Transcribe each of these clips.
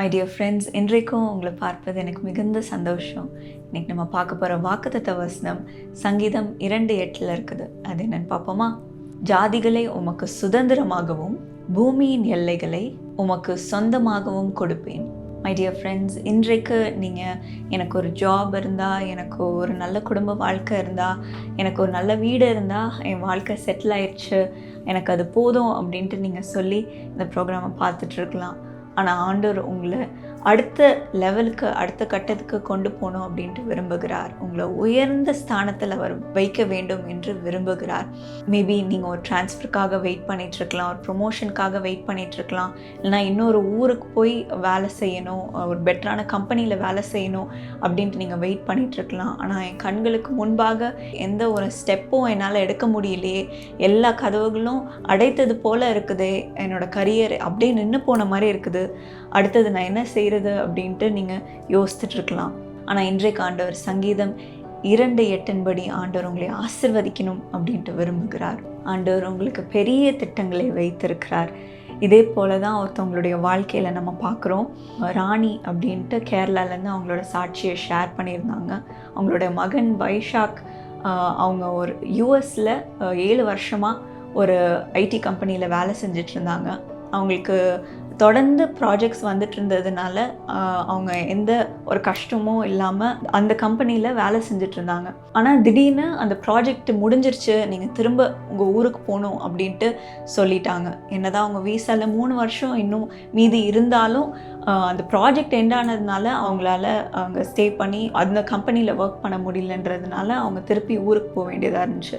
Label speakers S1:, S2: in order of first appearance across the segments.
S1: My dear friends இன்றைக்கும் உங்களை பார்ப்பது எனக்கு மிகுந்த சந்தோஷம். இன்னைக்கு நம்ம பார்க்க போகிற வாக்குத்த வசனம் சங்கீதம் இரண்டு எட்டில் இருக்குது. அது என்னன்னு பார்ப்போமா? ஜாதிகளை உமக்கு சுதந்திரமாகவும் பூமியின் எல்லைகளை உமக்கு சொந்தமாகவும் கொடுப்பேன். மை டியர் ஃப்ரெண்ட்ஸ் இன்றைக்கு நீங்கள் எனக்கு ஒரு ஜாப் இருந்தால் எனக்கு ஒரு நல்ல குடும்ப வாழ்க்கை இருந்தால் எனக்கு ஒரு நல்ல வீடு இருந்தால் என் வாழ்க்கை செட்டில் ஆயிடுச்சு எனக்கு அது போதும் அப்படின்ட்டு நீங்கள் சொல்லி இந்த ப்ரோக்ராமை பார்த்துட்ருக்கலாம் ஆனால் ஆண்டவர் உங்களை அடுத்த லெவலுக்கு அடுத்த கட்டத்துக்கு கொண்டு போகணும் அப்படின்ட்டு விரும்புகிறார். உங்களை உயர்ந்த ஸ்தானத்தில் அவர் வைக்க வேண்டும் என்று விரும்புகிறார். மேபி நீங்கள் ஒரு ட்ரான்ஸ்ஃபருக்காக வெயிட் பண்ணிகிட்ருக்கலாம் ஒரு ப்ரொமோஷனுக்காக வெயிட் பண்ணிகிட்ருக்கலாம் இல்லைனா இன்னொரு ஊருக்கு போய் வேலை செய்யணும் ஒரு பெட்டரான கம்பெனியில் வேலை செய்யணும் அப்படின்ட்டு நீங்கள் வெயிட் பண்ணிகிட்ருக்கலாம் ஆனால் என் கண்களுக்கு முன்பாக எந்த ஒரு ஸ்டெப்பும் என்னால் எடுக்க முடியலையே. எல்லா கதவுகளும் அடைத்தது போல் இருக்குது. என்னோட கரியர் அப்படியே நின்று போன மாதிரி இருக்குது. அடுத்தது நான் என்ன செய்கிறது அப்படின்ட்டு நீங்கள் யோசித்துட்டு இருக்கலாம் ஆனால் இன்றைக்கு ஆண்டவர் சங்கீதம் இரண்டு எட்டின்படி ஆண்டவர் உங்களை ஆசிர்வதிக்கணும் அப்படின்ட்டு விரும்புகிறார். ஆண்டவர் உங்களுக்கு பெரிய திட்டங்களை வைத்திருக்கிறார். இதே போல தான் ஒருத்தவங்களுடைய வாழ்க்கையில் நம்ம பார்க்குறோம் ராணி அப்படின்ட்டு கேரளாலேருந்து அவங்களோட சாட்சியை ஷேர் பண்ணியிருந்தாங்க. அவங்களோட மகன் வைஷாக் அவங்க ஒரு யூஎஸில் ஏழு வருஷமாக ஒரு ஐடி கம்பெனியில் வேலை செஞ்சுட்டு இருந்தாங்க அவங்களுக்கு தொடர்ந்து ப்ராஜெக்ட்ஸ் வந்துட்டு இருந்ததுனால அவங்க எந்த ஒரு கஷ்டமும் இல்லாமல் அந்த கம்பெனியில் வேலை செஞ்சுட்டு இருந்தாங்க ஆனால் திடீர்னு அந்த ப்ராஜெக்ட் முடிஞ்சிருச்சு நீங்கள் திரும்ப உங்கள் ஊருக்கு போகணும் அப்படின்ட்டு சொல்லிட்டாங்க. என்னதான் அவங்க வீசாவில் மூணு வருஷம் இன்னும் மீதி இருந்தாலும் அந்த ப்ராஜெக்ட் எண்ட் ஆனதுனால அவங்களால அங்கே ஸ்டே பண்ணி அந்த கம்பெனியில் ஒர்க் பண்ண முடியலன்றதுனால அவங்க திருப்பி ஊருக்கு போக வேண்டியதாக இருந்துச்சு.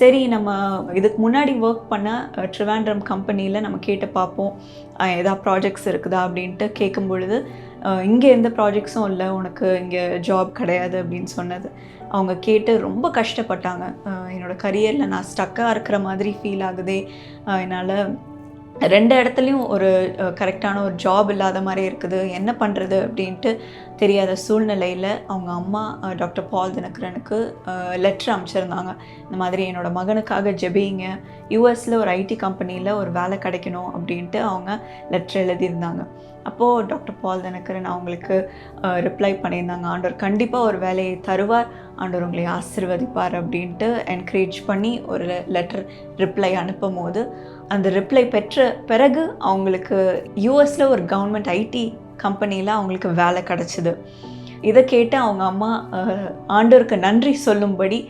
S1: சரி நம்ம இதுக்கு முன்னாடி ஒர்க் பண்ண ட்ரிவாண்ட்ரம் கம்பெனியில் நம்ம கேட்டு பார்ப்போம். ஏதாவது ப்ராஜெக்ட்ஸ் இருக்குதா அப்படின்ட்டு கேட்கும் பொழுது இங்கே எந்த ப்ராஜெக்ட்ஸும் இல்லை உனக்கு இங்கே ஜாப் கிடையாது அப்படின்னு சொன்னது. அவங்க கேட்டு ரொம்ப கஷ்டப்பட்டாங்க. என்னோடய கரியரில் நான் ஸ்டக்காக இருக்கிற மாதிரி ஃபீல் ஆகுதே. என்னால் ரெண்டு இடத்துலையும் ஒரு கரெக்டான ஒரு ஜாப் இல்லாத மாதிரி இருக்குது. என்ன பண்ணுறது அப்படின்ட்டு தெரியாத சூழ்நிலையில் அவங்க அம்மா டாக்டர் பால் தினகரனுக்கு லெட்டர் அனுப்பிச்சிருந்தாங்க இந்த மாதிரி என்னோட மகனுக்காக ஜெபிங்க. யூஎஸில் ஒரு ஐடி கம்பெனியில் ஒரு வேலை கிடைக்கணும் அப்படின்ட்டு அவங்க லெட்டர் எழுதியிருந்தாங்க. அப்போது டாக்டர் பால் தினகரன் அவங்களுக்கு ரிப்ளை பண்ணியிருந்தாங்க. ஆண்டவர் கண்டிப்பாக ஒரு வேலையை தருவார். ஆண்டவர் உங்களை ஆசிர்வதிப்பார் அப்படின்ட்டு என்கரேஜ் பண்ணி ஒரு லெட்டர் ரிப்ளை அனுப்பும் போது அந்த ரிப்ளை பெற்ற பிறகு அவங்களுக்கு யூஎஸில் ஒரு கவர்மெண்ட் ஐடி கம்பெனியில் அவங்களுக்கு வேலை கிடச்சிது. இதை கேட்டு அவங்க அம்மா ஆண்டவருக்கு நன்றி சொல்லும்படி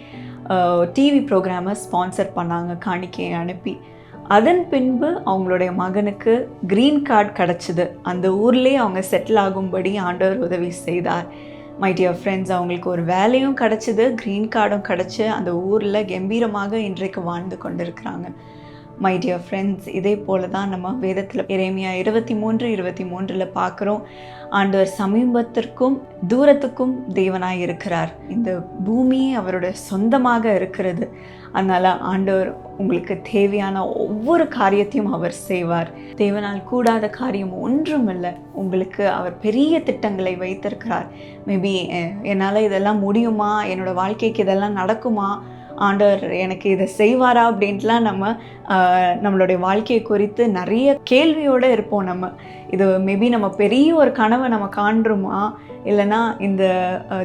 S1: டிவி ப்ரோக்ராமை ஸ்பான்சர் பண்ணாங்க. காணிக்கையை அனுப்பி. அதன் பின்பு அவங்களுடைய மகனுக்கு க்ரீன் கார்டு கிடச்சிது. அந்த ஊர்லேயே அவங்க செட்டில் ஆகும்படி ஆண்டவர் உதவி செய்தார். மை டியர் ஃப்ரெண்ட்ஸ் அவங்களுக்கு ஒரு வேலையும் கிடச்சிது க்ரீன் கார்டும் கிடச்சி அந்த ஊரில் கம்பீரமாக இன்றைக்கு வாழ்ந்து கொண்டிருக்கிறாங்க. மை டியர் ஃப்ரெண்ட்ஸ் இதே போல தான் நம்ம வேதத்தில் இறைமையா இருபத்தி மூன்று இருபத்தி மூன்றில் பார்க்குறோம். ஆண்டவர் சமீபத்திற்கும் தூரத்துக்கும் தேவனாய் இருக்கிறார். இந்த பூமியே அவரோட சொந்தமாக இருக்கிறது. அதனால் ஆண்டவர் உங்களுக்கு தேவையான ஒவ்வொரு காரியத்தையும் அவர் செய்வார். தேவனால் கூடாத காரியம் ஒன்றும் இல்லை உங்களுக்கு அவர் பெரிய திட்டங்களை வைத்திருக்கிறார். மேபி என்னால் இதெல்லாம் முடியுமா? என்னோட வாழ்க்கைக்கு இதெல்லாம் நடக்குமா? ஆண்டவர் எனக்கு இதை செய்வாரா அப்படின்ட்டுலாம் நம்ம நம்மளுடைய வாழ்க்கையை குறித்து நிறைய கேள்வியோடு இருப்போம் நம்ம. இது மேபி நம்ம பெரிய ஒரு கனவை நம்ம காண்றோமா? இல்லைனா இந்த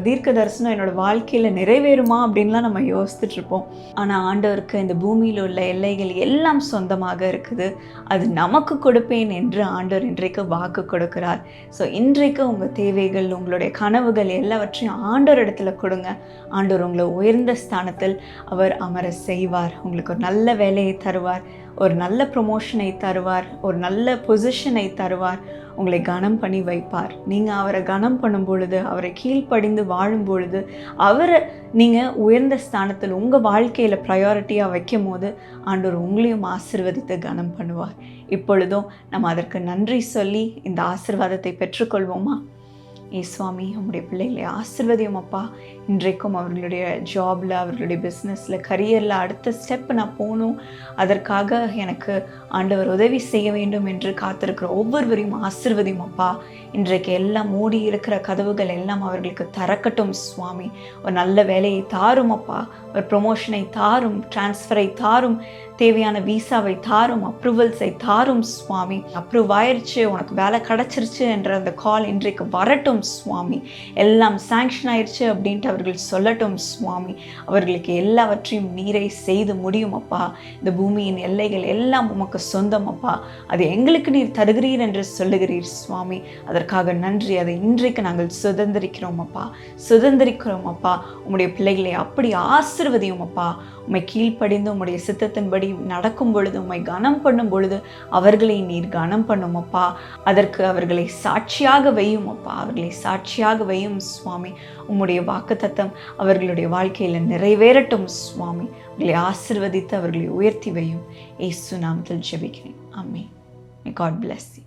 S1: தீர்க்க தரிசனம் என்னோட வாழ்க்கையில் நிறைவேறுமா அப்படின்லாம் நம்ம யோசித்துட்ருப்போம் ஆனால் ஆண்டவருக்கு இந்த பூமியில் உள்ள எல்லைகள் எல்லாம் சொந்தமாக இருக்குது. அது நமக்கு கொடுப்பேன் என்று ஆண்டவர் இன்றைக்கு வாக்கு கொடுக்கிறார். ஸோ இன்றைக்கு உங்கள் தேவைகள் உங்களுடைய கனவுகள் எல்லாவற்றையும் ஆண்டவர் இடத்துல கொடுங்க. ஆண்டவர் உங்களை உயர்ந்த ஸ்தானத்தில் அவர் அமர செய்வார். உங்களுக்கு ஒரு நல்ல வேலையை தருவார். ஒரு நல்ல ப்ரொமோஷனை தருவார். ஒரு நல்ல பொசிஷனை தருவார். உங்களை கனம் பண்ணி வைப்பார். நீங்கள் அவரை கனம் பண்ணும் பொழுது அவரை கீழ்ப்படிந்து வாழும் பொழுது அவரை நீங்கள் உயர்ந்த ஸ்தானத்தில் உங்கள் வாழ்க்கையில் ப்ரையாரிட்டியாக வைக்கும் போது ஆண்டவர் உங்களையும் ஆசிர்வதித்து கனம் பண்ணுவார். இப்பொழுதும் நம்ம அதற்கு நன்றி சொல்லி இந்த ஆசிர்வாதத்தை பெற்றுக்கொள்வோமா? ஏ சுவாமி உங்களுடைய பிள்ளைகளை ஆசிர்வதியும் அப்பா இன்றைக்கும் அவர்களுடைய ஜாபில் அவர்களுடைய பிஸ்னஸில் கரியரில் அடுத்த ஸ்டெப் நான் போகணும். அதற்காக எனக்கு ஆண்டவர் உதவி செய்ய வேண்டும் என்று காத்திருக்கிற ஒவ்வொருவரையும் ஆசிர்வதியும் அப்பா. இன்றைக்கு எல்லாம் மூடி இருக்கிற கதவுகள் எல்லாம் அவர்களுக்கு திறக்கட்டும் சுவாமி. ஒரு நல்ல வேலையை தாரும் அப்பா. ஒரு ப்ரொமோஷனை தாரும் டிரான்ஸ்ஃபரை தாரும் தேவையான விசாவை தாரும் அப்ரூவல்ஸை தாரும் சுவாமி. அப்ரூவ் ஆயிடுச்சு உனக்கு வேலை கிடச்சிருச்சு என்ற அந்த கால் இன்றைக்கு வரட்டும் சுவாமி. எல்லாம் சாங்ஷன் ஆயிடுச்சு அப்படின்ட்டு அவர்கள் சொல்லட்டும் சுவாமி. அவர்களுக்கு எல்லாவற்றையும் நீரை செய்து முடியும் அப்பா. இந்த பூமியின் எல்லைகள் எல்லாம் உமக்கு சொந்தம் அப்பா. அது எங்களுக்கு நீர் தருகிறீர் என்று சொல்லுகிறீர் சுவாமி. அதற்காக நன்றி. அதை இன்றைக்கு நாங்கள் சுதந்திரிக்கிறோம் அப்பா. சுதந்திரிக்கிறோம் அப்பா. உம்முடைய பிள்ளைகளை அப்படி ஆசிர்வதியும் அப்பா. உம்மை கீழ்ப்படிந்து உம்முடைய சித்தத்தின்படி நடக்கும் பொழுது உம்மை கனம் பண்ணும் பொழுது அவர்களை நீர் கனம் பண்ணும் அப்பா. அதற்கு அவர்களை சாட்சியாக வையும் அப்பா. அவர்களை சாட்சியாக வையும் சுவாமி. உம்முடைய வாக்குத்தத்தம் அவர்களுடைய வாழ்க்கையில் நிறைவேறட்டும் சுவாமி. அவர்களை ஆசிர்வதித்து அவர்களை உயர்த்தி வையும். ஏசு நாமத்தில் ஜெபிக்கிறேன். அம்மே காட் பிளஸ் யூ